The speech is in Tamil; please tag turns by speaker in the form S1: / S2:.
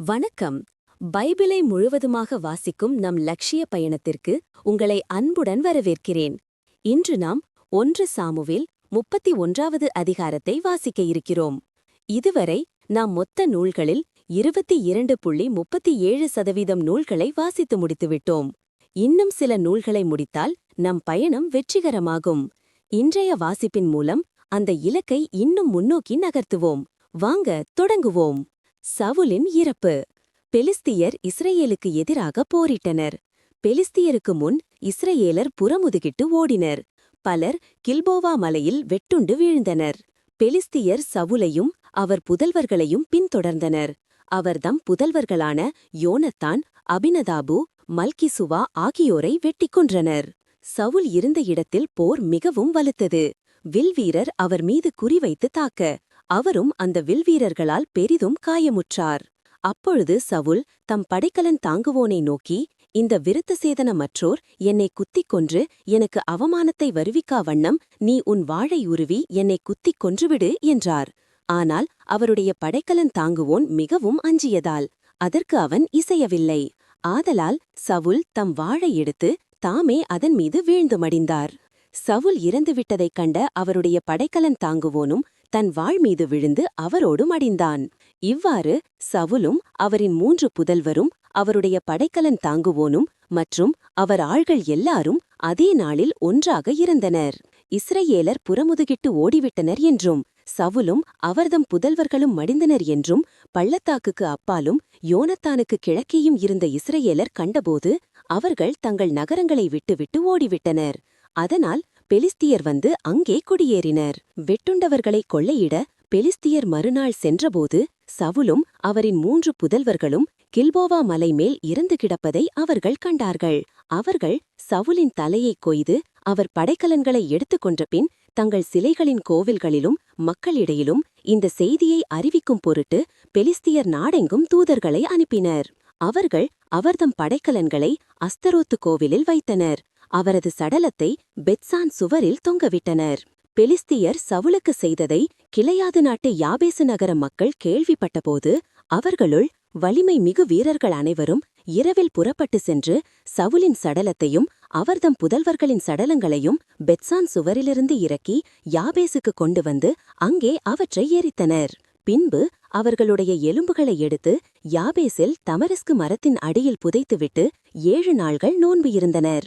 S1: வணக்கம். பைபிளை முழுவதுமாக வாசிக்கும் நம் லட்சிய பயணத்திற்கு உங்களை அன்புடன் வரவேற்கிறேன். இன்று நாம் ஒன்று சாமுவில் முப்பத்தி ஒன்றாவது அதிகாரத்தை வாசிக்க இருக்கிறோம். இதுவரை நாம் மொத்த நூல்களில் இருபத்தி இரண்டு புள்ளி முப்பத்தி ஏழு சதவீதம் நூல்களை வாசித்து முடித்துவிட்டோம். இன்னும் சில நூல்களை முடித்தால் நம் பயணம் வெற்றிகரமாகும். இன்றைய வாசிப்பின் மூலம் அந்த இலக்கை இன்னும் முன்னோக்கி நகர்த்துவோம். வாங்க தொடங்குவோம். சவுலின் இறப்பு. பெலிஸ்தியர் இஸ்ரேலுக்கு எதிராக போரிட்டனர். பெலிஸ்தியருக்கு முன் இஸ்ரேலர் புறமுதுகிட்டு ஓடினர். பலர் கில்போவா மலையில் வெட்டுண்டு வீழ்ந்தனர். பெலிஸ்தியர் சவுலையும் அவர் புதல்வர்களையும் பின்தொடர்ந்தனர். அவர்தம் புதல்வர்களான யோனத்தான் அபினதாபு மல்கிசுவா ஆகியோரை வெட்டிக் கொன்றனர். சவுல் இருந்த இடத்தில் போர் மிகவும் வலுத்தது. வில்வீரர் அவர் மீது குறிவைத்து தாக்க அவரும் அந்த வில்வீரர்களால் பெரிதும் காயமுற்றார். அப்பொழுது சவுல் தம் படைக்கலன் தாங்குவோனை நோக்கி இந்த விருத்த சேதனமற்றோர் என்னை குத்திக் கொன்று எனக்கு அவமானத்தை வருவிக்கா வண்ணம் நீ உன் வாழை உருவி என்னை குத்திக் கொன்றுவிடு என்றார். ஆனால் அவருடைய படைக்கலன் தாங்குவோன் மிகவும் அஞ்சியதால் அதற்கு அவன் இசையவில்லை. ஆதலால் சவுல் தம் வாழை எடுத்து தாமே அதன் மீது வீழ்ந்து மடிந்தார். சவுல் இறந்துவிட்டதைக் கண்ட அவருடைய படைக்கலன் தாங்குவோனும் தன் வாழ் மீது விழுந்து அவரோடு மடிந்தான். இவ்வாறு சவுலும் அவரின் மூன்று புதல்வரும் அவருடைய படைக்கலன் தாங்குவோனும் மற்றும் அவர் ஆள்கள் எல்லாரும் அதே நாளில் ஒன்றாக இருந்தனர். இஸ்ரேலர் புறமுதுகிட்டு ஓடிவிட்டனர் என்றும் சவுலும் அவர்தம் புதல்வர்களும் மடிந்தனர் என்றும் பள்ளத்தாக்குக்கு அப்பாலும் யோனத்தானுக்கு கிழக்கேயும் இருந்த இஸ்ரேலர் கண்டபோது அவர்கள் தங்கள் நகரங்களை விட்டுவிட்டு ஓடிவிட்டனர். அதனால் பெலிஸ்தியர் வந்து அங்கே குடியேறினர். வெட்டுண்டவர்களை கொள்ளையிட பெலிஸ்தியர் மறுநாள் சென்றபோது சவுலும் அவரின் மூன்று புதல்வர்களும் கில்போவா மலை மேல் இறந்து கிடப்பதை அவர்கள் கண்டார்கள். அவர்கள் சவுலின் தலையைக் கொய்து அவர் படைக்கலன்களை எடுத்துக் கொன்றபின் தங்கள் சிலைகளின் கோவில்களிலும் மக்களிடையிலும் இந்த செய்தியை அறிவிக்கும் பொருட்டு பெலிஸ்தியர் நாடெங்கும் தூதர்களை அனுப்பினர். அவர்கள் அவர்தம் படைக்கலன்களை அஸ்தரோத்து கோவிலில் வைத்தனர். அவரது சடலத்தை பெட்சான் சுவரில் தொங்கவிட்டனர். பெலிஸ்தியர் சவுலுக்கு செய்ததை கிளையாது நாட்டு யாபேசு நகர மக்கள் கேள்விப்பட்டபோது அவர்களுள் வலிமை மிகு வீரர்கள் அனைவரும் இரவில் புறப்பட்டு சென்று சவுலின் சடலத்தையும் அவர்தம் புதல்வர்களின் சடலங்களையும் பெட்சான் சுவரிலிருந்து இறக்கி யாபேசுக்கு கொண்டு வந்து அங்கே அவற்றை எரித்தனர் பின்பு அவர்களுடைய எலும்புகளை எடுத்து யாபேசில் தமரஸ்கு மரத்தின் அடியில் புதைத்துவிட்டு ஏழு நாள்கள் நோன்பு இருந்தனர்.